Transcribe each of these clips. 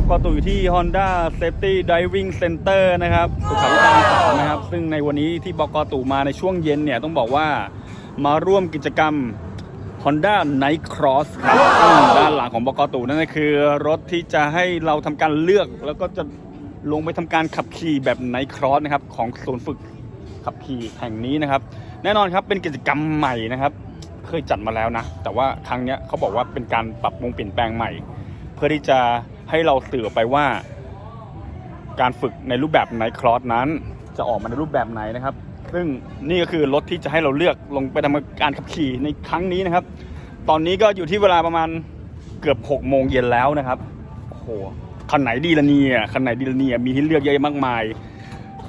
บกกตุอยู่ที่ Honda Safety Driving Center นะครับสุขาวิทยาสนะครับ ซึ่งในวันนี้ที่บกกตุมาในช่วงเย็นเนี่ยต้องบอกว่ามาร่วมกิจกรรม Honda Night Cross ครับด้านหลังของบกตูนั่นก็คือ รถที่จะให้เราทำการเลือก แล้วก็จะลงไปทำการขับขี่แบบ Night Cross นะครับ ของศูนย์ฝึกขับขี่แห่งนี้นะครับ แน่นอนครับเป็นกิจกรรมใหม่นะครับ เคยจัดมาแล้วนะ แต่ว่าครั้งเนี้ยเขาบอกว่าเป็นการปรับปรุงเปลี่ยนแปลงใหม่ เพื่อที่จะ ให้เราสื่อไปว่า การฝึกในรูปแบบไนคลอสนั้น จะออกมาในรูปแบบไหนนะครับ ซึ่งนี่ก็คือรถที่จะให้เราเลือกลงไปทำการขับขี่ในครั้งนี้นะครับ ตอนนี้ก็อยู่ที่เวลาประมาณเกือบ6โมงเย็นแล้วนะครับโอ้โหคันไหนดีละเนี่ยคันไหนดีละเนี่ยมีให้เลือกเยอะแยะมากมาย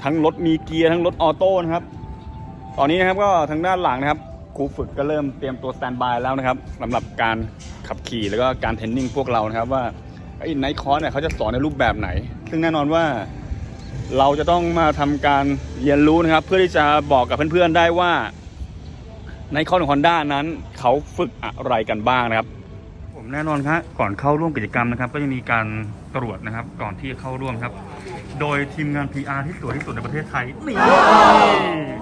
ทั้งรถมีเกียร์ทั้งรถออโต้นะครับ ตอนนี้นะครับก็ทางด้านหลังนะครับครูฝึกก็เริ่มเตรียมตัวสแตนบายแล้วนะครับสำหรับการขับขี่แล้วก็การเทรนนิ่งพวกเรานะครับว่า ไอ้ไนท์คอร์สเนี่ยเขาจะสอนในรูปแบบไหน ซึ่งแน่นอนว่าเราจะต้องมาทำการเรียนรู้นะครับ เพื่อที่จะบอกกับเพื่อนๆได้ว่าในคอร์สของ Honda นั้นเขาฝึกอะไรกันบ้างนะครับ ผมแน่นอนครับก่อนเข้าร่วมกิจกรรมนะครับ ก็จะมีการตรวจนะครับก่อนที่จะเข้าร่วมครับ โดยทีมงาน PR ที่สวยที่สุดในประเทศไทยนี่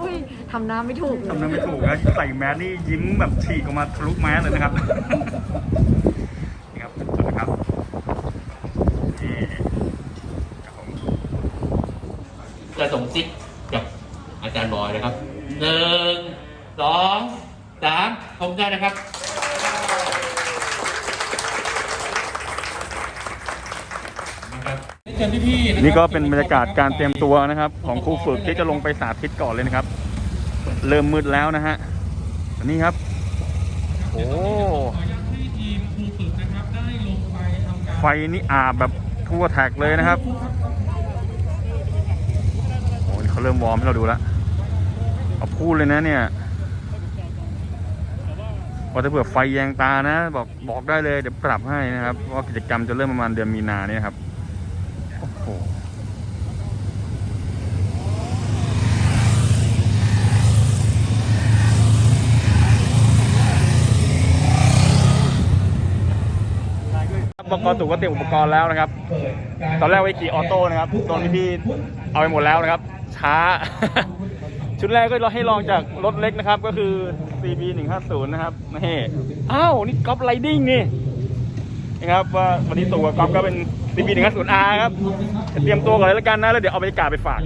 อุ้ยทำหน้าไม่ถูกเลยทำนั้นไม่ถูกนะใส่แมสนี่ยิ้มแบบฉีกออกมาทะลุแมสเลยนะครับนี่ครับสุดนะครับนี่ครับผม จะส่งซิกกับอาจารย์บอยนะครับหนึ่งสองสามชมได้นะครับนะครับเชิญพี่ๆะครับ นี่ก็เป็นบรรยากาศการเตรียมตัวนะครับ ของครูฝึกที่จะลงไปสาธิตก่อนเลยนะครับ เริ่มมืดแล้วนะฮะอันนี้ครับ โอ้ไฟนี่อาบแบบทั่วแท็กเลยนะครับโอ้นี่ เขาเริ่มวอร์มให้เราดูแล้วเอาพูดเลยนะเนี่ยว่าถ้าเผื่อไฟแยงตานะ บอกบอกได้เลยเดี๋ยวปรับให้นะครับว่ากิจกรรมจะเริ่มประมาณเดือนมีนาเนี่ยครับโอ้โห ก็ตุก็เตรียมอุปกรณ์แล้วนะครับ ตอนแรกไว้ขี่ออโต้นะครับตอนนี้พี่เอาไปหมดแล้วนะครับ ช้า ชุดแรกก็เราให้ลองจากรถเล็กนะครับ ก็คือ CB 150นะครับนี่อ้าวนี่ก๊อปไรดิ้งนี่นะครับว่าวันนี้ตัวก๊อฟก็เป็น CB 1 5 0 R ครับเตรียมตัวก่อนเลยแล้วกันนะแล้วเดี๋ยวเอาบรรยากาศไปฝาก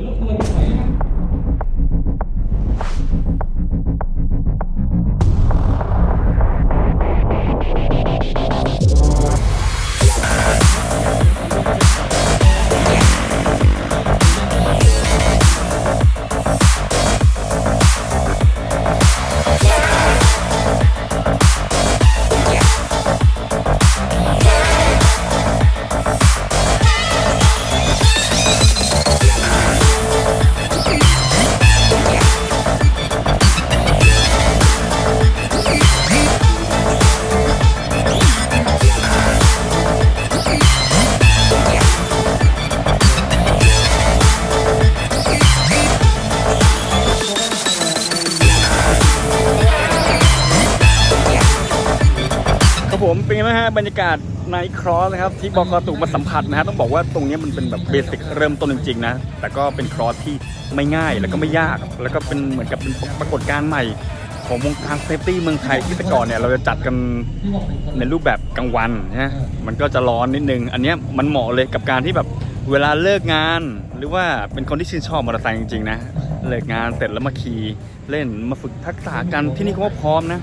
เป็นไงบ้างฮะบรรยากาศในครอสนะครับที่บกตุมาสัมผัสนะฮะต้องบอกว่าตรงนี้มันเป็นแบบเบสิกเริ่มต้นจริงๆนะแต่ก็เป็นครอสที่ไม่ง่ายแล้วก็ไม่ยาก แล้วก็เป็นเหมือนกับเป็นปรากฏการณ์ใหม่ของวงการเซฟตี้เมืองไทยที่แต่ก่อนเนี่ยเราจะจัดกันในรูปแบบกลางวันนะมันก็จะร้อนนิดนึง อันเนี้ยมันเหมาะเลยกับการที่แบบเวลาเลิกงาน หรือว่าเป็นคนที่ชื่นชอบมอเตอร์ไซค์จริงๆนะเลิกงานเสร็จแล้วมาขี่เล่นมาฝึกทักษะกันที่นี่เขาก็พร้อมนะ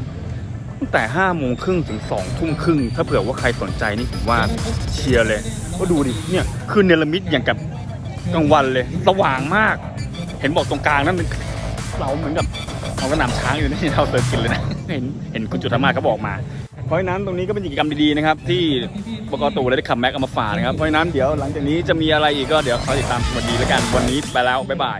ตั้งแต่5้าโมงครึ่งถึง2องทุ่มครึ่งถ้าเผื่อว่าใครสนใจนี่ผมว่าเชียร์เลยก็ดูดิเนี่ยคือเนลมิตอย่างกับกลางวันเลยสว่างมาก เห็นบอกตรงกลางนั่นเป็นเราเหมือนกับเอากระหน่ำช้างอยู่นี่เราเติร์กินเลยนะเห็นเห็นคุณจุธามาเขาบอกมา เพราะฉะนั้นตรงนี้ก็เป็นกิจกรรมดีๆนะครับ ที่บกตูได้ขับแม็กเอามาฝากนะครับเพราะฉะนั้นเดี๋ยวหลังจากนี้จะมีอะไรอีกก็เดี๋ยวคอยติดตามสวัสดีแล้วกันวันนี้ไปแล้วบ๊ายบาย